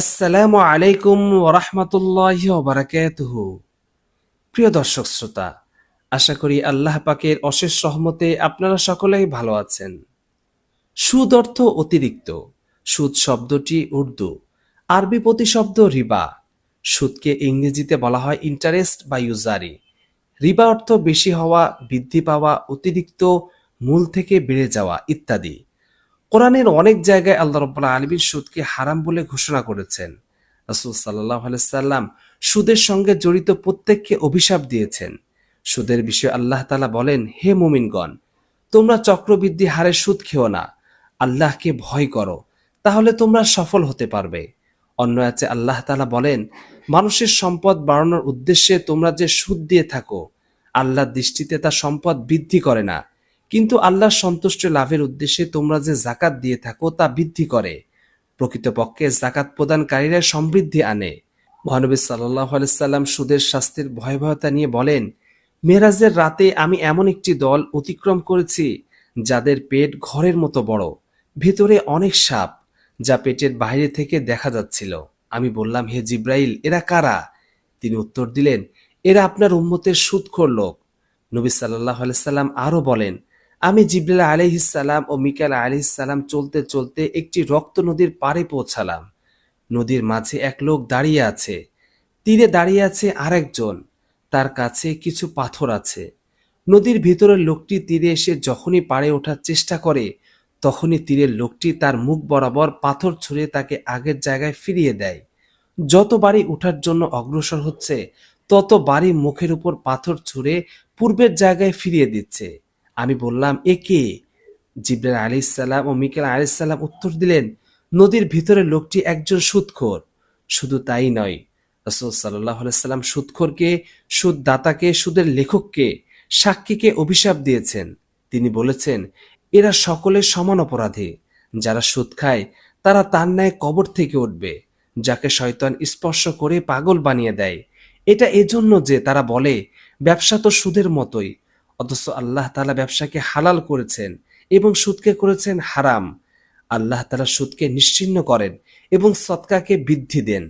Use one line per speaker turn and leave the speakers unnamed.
আসসালামু আলাইকুম ওরহমতুল্লাহ বারাকাতুহু প্রিয় দর্শক শ্রোতা, আশা করি আল্লাহ পাকের অশেষ রহমতে আপনারা সকলেই ভালো আছেন। সুদ অর্থ অতিরিক্ত, সুদ শব্দটি উর্দু, আরবি প্রতিশব্দ রিবা। সুদকে ইংরেজিতে বলা হয় ইন্টারেস্ট বা ইউজারি রিবা অর্থ বেশি হওয়া, বৃদ্ধি পাওয়া, অতিরিক্ত, মূল থেকে বেড়ে যাওয়া ইত্যাদি। কোরআনের অনেক জায়গায় আল্লাহ রব্বুল্লাহ আলমীর সুদকে হারাম বলে ঘোষণা করেছেন। রাসুল সাল্লাহ সাল্লাম সুদের সঙ্গে জড়িত প্রত্যেককে অভিশাপ দিয়েছেন। সুদের বিষয়ে আল্লাহ তালা বলেন, হে মুমিনগণ, তোমরা চক্রবৃদ্ধি হারে সুদ খেও না। আল্লাহকে ভয় করো, তাহলে তোমরা সফল হতে পারবে। অন্য আছে আল্লাহ তালা বলেন, মানুষের সম্পদ বাড়ানোর উদ্দেশ্যে তোমরা যে সুদ দিয়ে থাকো, আল্লাহর দৃষ্টিতে তা সম্পদ বৃদ্ধি করে না। কিন্তু আল্লাহর সন্তুষ্ট লাভের উদ্দেশ্যে তোমরা যে জাকাত দিয়ে থাকো তা বৃদ্ধি করে। প্রকৃতপক্ষে জাকাত প্রদানকারীরা সমৃদ্ধি আনে। মহানবী সাল্লাহ সাল্লাম সুদের শাস্তির ভয়াবহতা নিয়ে বলেন, মেরাজের রাতে আমি এমন একটি দল অতিক্রম করেছি, যাদের পেট ঘরের মতো বড়, ভেতরে অনেক সাপ, যা পেটের বাইরে থেকে দেখা যাচ্ছিল। আমি বললাম, হে জিব্রাইল, এরা কারা? তিনি উত্তর দিলেন, এরা আপনার উম্মতের সুদখোর লোক। নবী সাল্লাহ সাল্লাম আরও বলেন আমি জিব্রাইল আলিহিসাল্লাম ও মিকাল আলিহিসাল্লাম চলতে চলতে একটি রক্ত নদীর পাড়ে পৌঁছালাম। নদীর মাঝে এক লোক দাঁড়িয়ে আছে। তীরে দাঁড়িয়ে আছে আরেকজন। তার কাছে কিছু পাথর আছে। নদীর ভিতরের লোকটি তীরে এসে যখনই পাড়ে ওঠার চেষ্টা করে, তখনই তীরের লোকটি তার মুখ বরাবর পাথর ছুঁড়ে তাকে আগের জায়গায় ফিরিয়ে দেয়। যত বাড়ি উঠার জন্য অগ্রসর হচ্ছে তত বাড়ি মুখের উপর পাথর ছুঁড়ে পূর্বের জায়গায় ফিরিয়ে দিচ্ছে। আমি বললাম, এ কে? জিব্রাইল আলাইসাল্লাম ও মিকেল আলাইসাল্লাম উত্তর দিলেন, নদীর ভিতরে লোকটি একজন সুদখোর শুধু তাই নয়, রসুল সাল্লাহ সাল্লাম সুদখোরকে সুদদাতাকে সুদের লেখককে সাক্ষীকে অভিশাপ দিয়েছেন। তিনি বলেছেন, এরা সকলে সমান অপরাধী। যারা সুদ খায়, তারা তার ন্যায় কবর থেকে উঠবে, যাকে শয়তান স্পর্শ করে পাগল বানিয়ে দেয়। এটা এজন্য যে তারা বলে, ব্যবসা তো সুদের মতোই অথচ আল্লাহ তালা ব্যবসাকে হালাল করেছেন এবং সুদকে করেছেন হারাম। আল্লাহ তালা সুদকে নিশ্চিন্ন করেন এবং সৎকাকে বৃদ্ধি দেন।